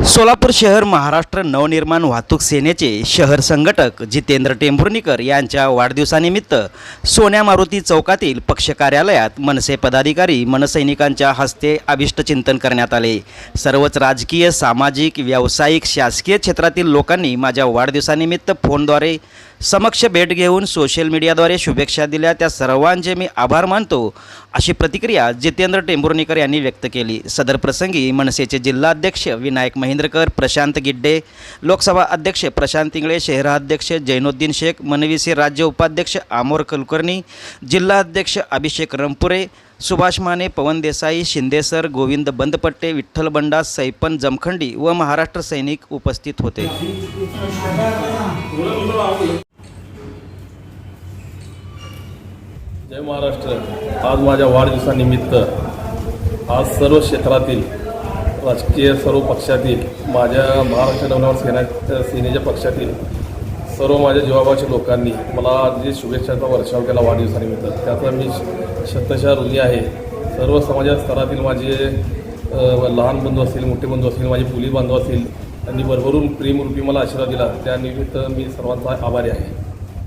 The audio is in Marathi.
सोलापूर शहर महाराष्ट्र नवनिर्माण वाहतूक सेनेचे शहर संघटक जितेंद्र टेंभुर्णीकर यांच्या वाढदिवसानिमित्त सोन्या मारुती चौकातील पक्ष कार्यालयात मनसे पदाधिकारी मनसैनिकांच्या हस्ते अभिष्टचिंतन करण्यात आले. सर्वच राजकीय सामाजिक व्यावसायिक शासकीय क्षेत्रातील लोकांनी माझ्या वाढदिवसानिमित्त फोनद्वारे समक्ष भेट घेऊन सोशल मीडियाद्वारे शुभेच्छा दिल्या. त्या सर्वांचे मी आभार मानतो. अशी प्रतिक्रिया जितेंद्र टेंभुर्णीकर यांनी व्यक्त केली. सदर प्रसंगी मनसेचे जिल्हाध्यक्ष विनायक महेंद्रकर प्रशांत गिड्डे लोकसभा अध्यक्ष प्रशांत इंगळे शहराध्यक्ष जैनुद्दीन शेख मनवीचे राज्य उपाध्यक्ष आमोर कुलकर्णी जिल्हाध्यक्ष अभिषेक रंपुरे सुभाष माने पवन देसाई शिंदेसर गोविंद बंदपट्टे विठ्ठल बंडा सैपन जमखंडी व महाराष्ट्र सैनिक उपस्थित होते. जय महाराष्ट्र. आज माझ्या वाढदिवसानिमित्त आज सर्व क्षेत्रातील राजकीय सर्व पक्षातील माझ्या महाराष्ट्र नवनवर सेना सेनेच्या पक्षातील सर्व माझ्या जीवाभावाच्या लोकांनी मला जे शुभेच्छाचा वर्षाव केला वाढदिवसानिमित्त. त्याचा मी शतशा ऋणी आहे. सर्व समाजा स्तरातील माझे लहान बंधू असतील मोठे बंधू असतील माझे पोलीस बांधव असतील त्यांनी भरभरून प्रेमरूपी मला आशीर्वाद दिला. त्यानिमित्त मी सर्वांचा आभारी आहे.